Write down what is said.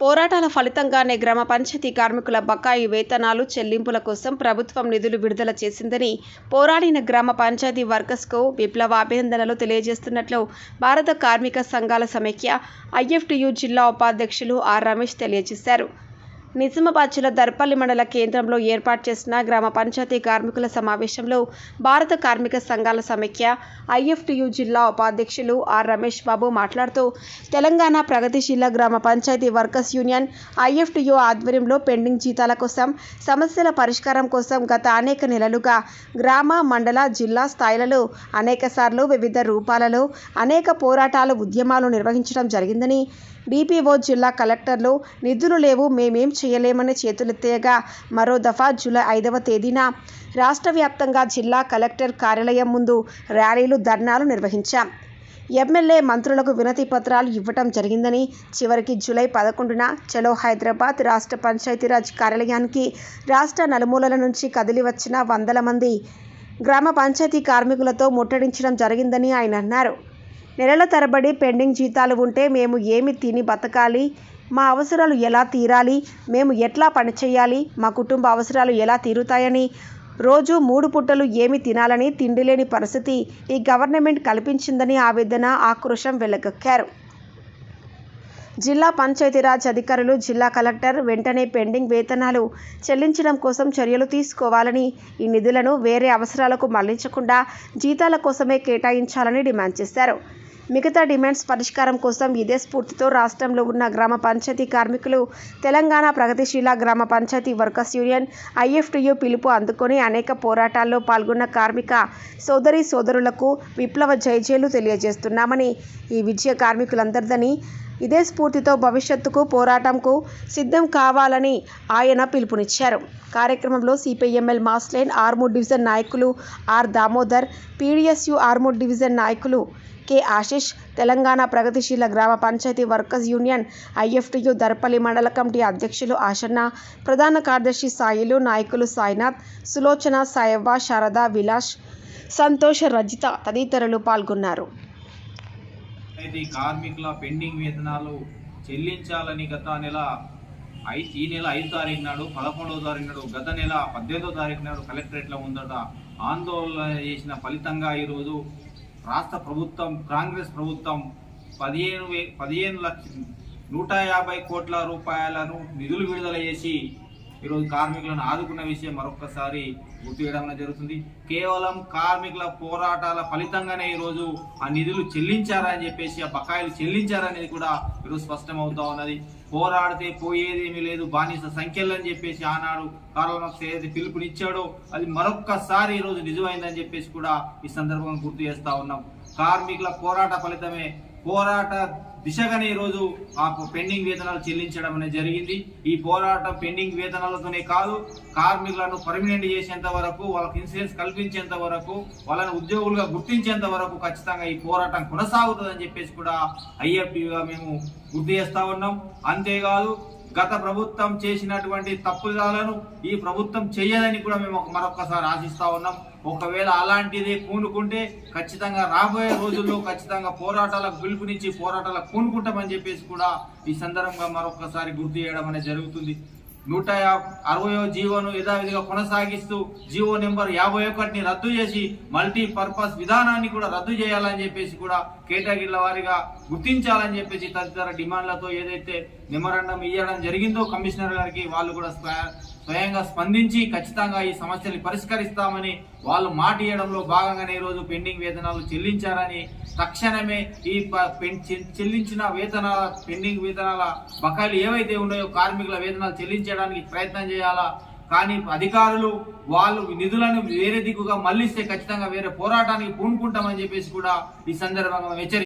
పోరాటాల ఫలితంగానే గ్రామ పంచాయతీ కార్మికుల బకాయి వేతనాలు చెల్లింపుల కోసం ప్రభుత్వం నిధులు విడుదల చేసిందని పోరాడిన గ్రామ పంచాయతీ వర్కర్స్కు విప్లవ అభినందనలు తెలియజేస్తున్నట్లు భారత కార్మిక సంఘాల సమైక్య ఐఎఫ్టియు జిల్లా ఉపాధ్యక్షులు ఆర్ రమేష్ తెలియజేశారు. నిజామాబాద్ దర్పల్లి మండల కేంద్రంలో ఏర్పాటు చేసిన గ్రామ పంచాయతీ కార్మికుల సమావేశంలో భారత కార్మిక సంఘాల సమైక్య ఐఎఫ్టియు జిల్లా ఉపాధ్యక్షులు ఆర్ రమేష్ బాబు మాట్లాడుతూ Telangana Pragatisheela Grama Panchayat workers union IFTU ఆధ్వర్యంలో పెండింగ్ జీతాల కోసం సమస్యల పరిష్కారం కోసం గత అనేక నెలలుగా గ్రామ మండల జిల్లా స్థాయిలలో అనేకసార్లు వివిధ రూపాలలో అనేక పోరాటాలు ఉద్యమాలు నిర్వహించడం జరిగిందని డీపీఓ జిల్లా కలెక్టర్లు నిధులు లేవు మేమేం చేయలేమని చేతులెత్తేయగా మరో దఫా జూలై ఐదవ తేదీన రాష్ట్ర వ్యాప్తంగా జిల్లా కలెక్టర్ కార్యాలయం ముందు ర్యాలీలు ధర్నాలు నిర్వహించాం. ఎమ్మెల్యే మంత్రులకు వినతి పత్రాలు ఇవ్వటం జరిగిందని చివరికి జూలై పదకొండున చలో హైదరాబాద్ రాష్ట్ర పంచాయతీరాజ్ కార్యాలయానికి రాష్ట్ర నలుమూలల నుంచి కదిలి వచ్చిన వందల మంది గ్రామ పంచాయతీ కార్మికులతో ముట్టడించడం జరిగిందని ఆయన అన్నారు. నెలల తరబడి పెండింగ్ జీతాలు ఉంటే మేము ఏమి తిని బతకాలి? మా అవసరాలు ఎలా తీరాలి? మేము ఎట్లా పనిచేయాలి మా కుటుంబ అవసరాలు ఎలా తీరుతాయని? రోజు మూడు పుట్టలు ఏమి తినాలని తిండి లేని పరిస్థితి ఈ గవర్నమెంట్ కల్పించిందని ఆవేదన ఆక్రోశం వెలగక్కారు. జిల్లా పంచాయతీరాజ్ అధికారులు జిల్లా కలెక్టర్ వెంటనే పెండింగ్ వేతనాలు చెల్లించడం కోసం చర్యలు తీసుకోవాలని ఈ నిధులను వేరే అవసరాలకు మళ్ళించకుండా జీతాల కోసమే కేటాయించాలని డిమాండ్ చేశారు. మిగతా డిమాండ్స్ పరిష్కారం కోసం ఇదే స్ఫూర్తితో రాష్ట్రంలో ఉన్న గ్రామ పంచాయతీ కార్మికులు తెలంగాణ ప్రగతిశీల గ్రామ పంచాయతీ వర్కర్స్ యూనియన్ ఐఎఫ్టియు పిలుపు అందుకొని అనేక పోరాటాల్లో పాల్గొన్న కార్మిక సోదరి సోదరులకు విప్లవ జయజేలు తెలియజేస్తున్నామని ఈ విజయ కార్మికులందరిదని ఇదే స్ఫూర్తితో భవిష్యత్తుకు పోరాటంకు సిద్ధం కావాలని ఆయన పిలుపునిచ్చారు. కార్యక్రమంలో CPML mass line Armoor division నాయకులు R Damodar PDSU Armoor division నాయకులు K. Ashish Telangana Pragatisheela Grama Panchayat workers union IFTU Darpalli mandal committee అధ్యక్షులు ఆశన్న ప్రధాన కార్యదర్శి సాయిలు నాయకులు సాయినాథ్ సులోచన సాయవ్వ శారద విలాస్ సంతోష్ రజిత తదితరులు పాల్గొన్నారు. కార్మికుల పెండింగ్ వేతనాలు చెల్లించాలని గత నెల ఐదు ఈ నెల ఐదు తారీఖు నాడు పదకొండవ తారీఖు నాడు గత నెల పద్దెనిమిదో తారీఖు నాడు కలెక్టరేట్లో ఉందట. ఆందోళన చేసిన ఫలితంగా ఈరోజు రాష్ట్ర ప్రభుత్వం కాంగ్రెస్ ప్రభుత్వం పదిహేను వే పదిహేను లక్ష నూట యాభై కోట్ల రూపాయలను నిధులు విడుదల చేసి ఈరోజు కార్మికులను ఆదుకున్న విషయం మరొకసారి గుర్తు చేయడం జరుగుతుంది. కేవలం కార్మికుల పోరాటాల ఫలితంగానే ఈరోజు ఆ నిధులు చెల్లించారని చెప్పేసి ఆ బకాయిలు చెల్లించారనేది కూడా ఈరోజు స్పష్టమవుతా ఉన్నది. పోరాడితే పోయేదేమీ లేదు. బానిస సంఖ్యలని అని చెప్పేసి ఆనాడు కరోనా ఏదైతే పిలుపునిచ్చాడో అది మరొక్కసారి ఈరోజు నిజమైందని చెప్పేసి కూడా ఈ సందర్భంగా గుర్తు చేస్తా ఉన్నాం. కార్మికుల పోరాట ఫలితమే. పోరాట దిశగానే ఈరోజు ఆ పెండింగ్ వేతనాలు చెల్లించడం అనేది జరిగింది. ఈ పోరాటం పెండింగ్ వేతనాలతోనే కాదు కార్మికులను పర్మినెంట్ చేసేంత వరకు వాళ్ళకి ఇన్సూరెన్స్ కల్పించేంత వరకు వాళ్ళని ఉద్యోగులుగా గుర్తించేంత వరకు ఖచ్చితంగా ఈ పోరాటం కొనసాగుతుందని చెప్పేసి కూడా ఐఎఫ్టీగా మేము గుర్తు చేస్తా ఉన్నాం. అంతేకాదు గత ప్రభుత్వం చేసినటువంటి తప్పుదాలను ఈ ప్రభుత్వం చేయదని కూడా మేము మరొకసారి ఆశిస్తూ ఆశిస్తా ఉన్నాం. ఒకవేళ అలాంటిది పూనుకుంటే ఖచ్చితంగా రాబోయే రోజుల్లో ఖచ్చితంగా పోరాటాలకు పిలుపునిచ్చి పోరాటాలకు పూనుకుంటామని చెప్పేసి కూడా ఈ సందర్భంగా మరొకసారి గుర్తు చేయడం అనేది జరుగుతుంది. నూట అరవయో జీవోను యథావిధిగా కొనసాగిస్తూ జీవో నెంబర్ యాభై ఒకటిని రద్దు చేసి మల్టీ పర్పస్ విధానాన్ని కూడా రద్దు చేయాలని చెప్పేసి కూడా కేటగిరీల వారిగా గుర్తించాలని చెప్పేసి తదితర డిమాండ్లతో ఏదైతే మెమరాండం ఇవ్వడం జరిగిందో కమిషనర్ గారికి వాళ్ళు కూడా స్వయంగా స్పందించి ఖచ్చితంగా ఈ సమస్యని పరిష్కరిస్తామని వాళ్ళు మాట ఇవ్వడంలో భాగంగానే ఈరోజు పెండింగ్ వేతనాలు చెల్లించారని తక్షణమే ఈ ప- చె- చెల్లించిన వేతనాల పెండింగ్ వేతనాల బకాయిలు ఏవైతే ఉన్నాయో కార్మికుల వేతనాలు చెల్లించడానికి ప్రయత్నం చేయాలా కానీ అధికారులు వాళ్ళు నిధులను వేరే దిక్కుగా మళ్ళిస్తే ఖచ్చితంగా వేరే పోరాటానికి పూనుకుంటామని చెప్పేసి కూడా ఈ సందర్భంగా హెచ్చరి